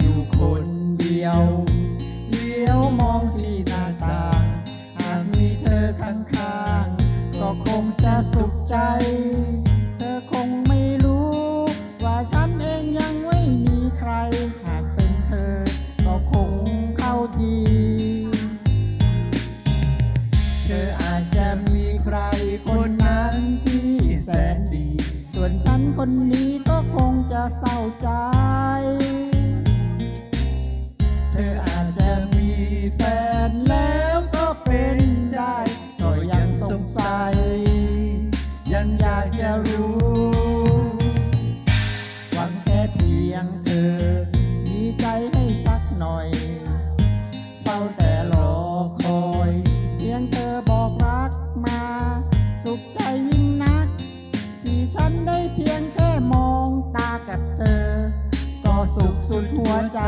อยู่คนเดียวเลี้ยวมองที่หน้าต่างหากมีเธอข้างๆ ก็คงจะสุขใจ เธอคงไม่รู้ ว่าฉันเองยังไม่มีใคร หากเป็นเธอ ก็คงเข้าดี เธออาจจะมีใครคนนั้นที่แสนดี ส่วนฉันคนนี้ก็คงจะเศร้าใจ เฝ้าแต่รอคอยเพียงเธอบอกรักมา สุขใจยิ่งนัก ที่ฉันได้เพียงแค่มองตากับเธอ ก็สุขสุดหัวใจ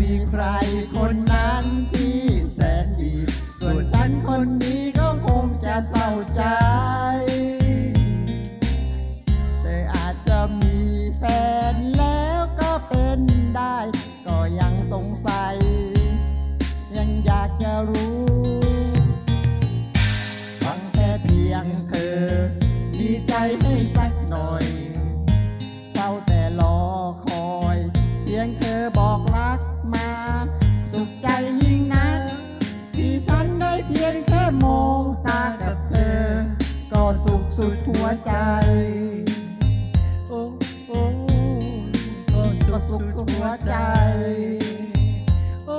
มีใครคนนั้นที่แสนดี ส่วนฉันคนนี้ก็คงจะเศร้าใจ เธออาจจะมีแฟนแล้วก็เป็นได้ ก็ยังสงสัย ยังอยากจะรู้ฟังแค่เพียงเธอมีใจให้สักหน่อย สุดหัวใจ โอ้โอ้ก็สุขสุดหัวใจ โอ้